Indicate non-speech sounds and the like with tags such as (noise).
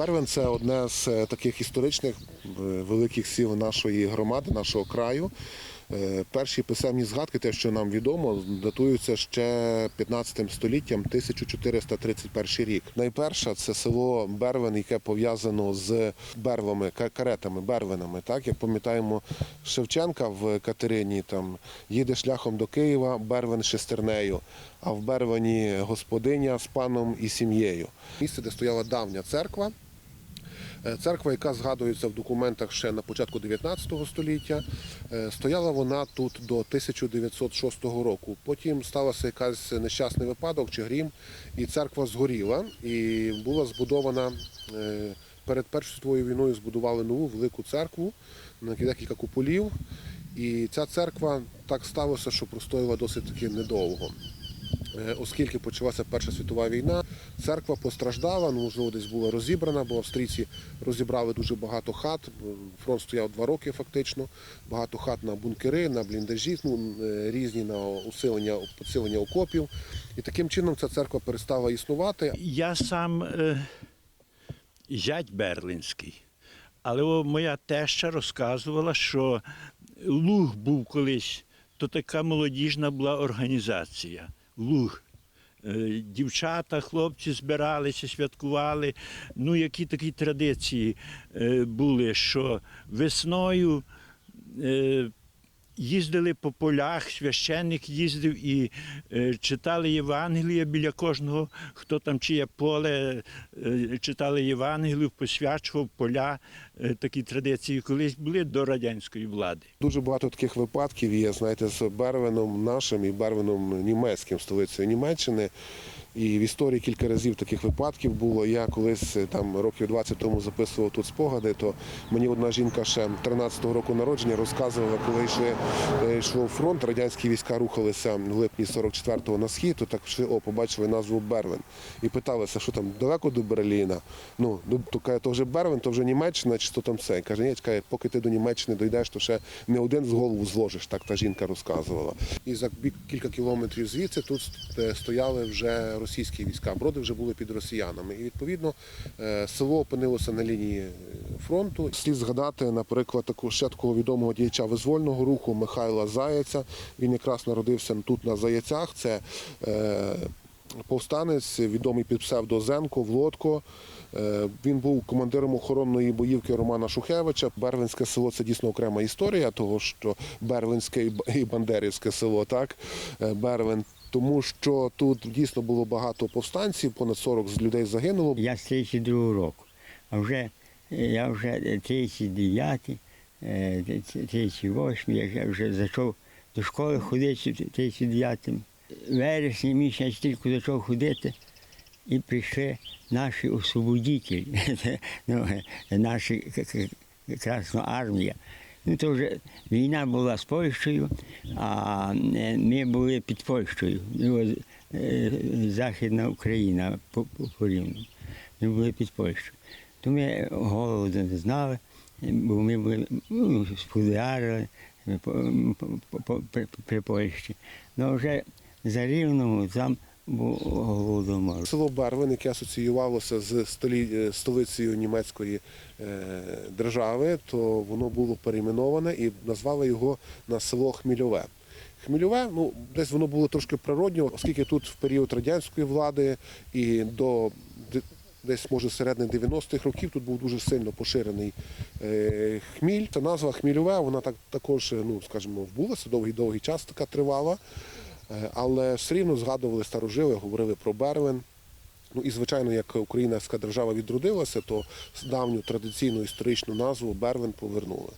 Бервен це одне з е, таких історичних е, великих сіл нашої громади, нашого краю. Е, Перші писемні згадки, те, що нам відомо, датуються ще 15 століттям, 1431 рік. Найперше це село Бервен, яке пов'язано з бервами, каретами, бервинами. Так як пам'ятаємо Шевченка в Катерині, там їде шляхом до Києва, Бервен шестернею, а в Бервені господиня з паном і сім'єю. Місце, де стояла давня церква. Е, Церква, яка згадується в документах ще на початку 19 століття, е, стояла вона тут до 1906 року. Потім сталося якийсь нещасний випадок чи грім, і церква згоріла і була збудована. е, Перед Першою світовою війною збудували нову велику церкву на декілька куполів. І ця церква так сталося, що простояла досить таки недовго. Оскільки почалася Перша світова війна, церква постраждала, ну, можливо, десь була розібрана, бо австрійці розібрали дуже багато хат. Фронт стояв два роки фактично. Багато хат на бункери, на бліндажі, ну, е, різні на усилення, посилення окопів. І таким чином ця церква перестала існувати. Я сам е, зять Берлинський. Але моя теща розказувала, що Луг був колись, то така молодіжна була організація. Луг. Е, Дівчата, хлопці збиралися, святкували. Ну, які такі традиції е, були, що весною е, їздили по полях, священник їздив і е, читали Євангелія біля кожного, хто там чиє поле, е, читали Євангелію, посвячував поля. Е, такі традиції колись були до радянської влади. Дуже багато таких випадків є, знаєте, з Бервеном нашим і Бервеном німецьким, столицею Німеччини. І в історії кілька разів таких випадків було. Я колись е, там років 20 тому записував тут спогади, то мені одна жінка ще 13-го року народження розказувала, коли йшли, е, йшло фронт, радянські війська рухалися в липні 44-го на схід, то так йшли, о, побачили назву Бервен. І питалися, що там далеко до Берліна. Ну, то каже, то вже Бервен, то вже Німеччина, чи що там це. Каже, ні, чекай, поки ти до Німеччини дійдеш, то ще не один з голову зложиш, так та жінка розказувала. І за кілька кілометрів звідси тут е, стояли вже російські війська. Броди вже були під росіянами. І відповідно е, село опинилося на лінії е, фронту. Слід згадати, наприклад, таку ще такого відомого діяча визвольного руху Михайла Заяця. Він якраз народився тут на Заяцях. Це е, повстанець, відомий під псевдо Зенко, Влодко. Він був командиром охоронної боївки Романа Шухевича. Бервинське село це дійсно окрема історія, того що Бервинське і Бандерівське село, так Бервин. Тому що тут дійсно було багато повстанців, понад 40 людей загинуло. Я з 32 року. А вже я вже 39, е, 38, я вже- зайшов до школи ходити в 39 вересні місяць тільки почав ходити, і прийшли наші освободителі, (laughs) ну, к- Красна армія. Ну, то вже війна була з Польщею, а е, ми були під Польщею. Ну, е, Західна Україна по, по, по рівну. Ми були під Польщею. То ми голоду не знали, бо ми були ну, при Польщі. Ну вже за рівному там був голодомор. Село Бервин, яке асоціювалося з столі- е, столицею німецької е, держави, то воно було перейменоване і назвали його на село Хмільове. Хмільове, ну десь воно було трошки природньо, оскільки тут в період радянської влади і до десь може середини 90-х років тут був дуже сильно поширений е, хміль. Та назва Хмільове, вона так також, ну скажімо, вбулася довгий-довгий час така тривала. Е, Але все рівно згадували старожили, говорили про Бервин. Ну і звичайно, як українська держава відродилася, то давню традиційну історичну назву Бервин повернули.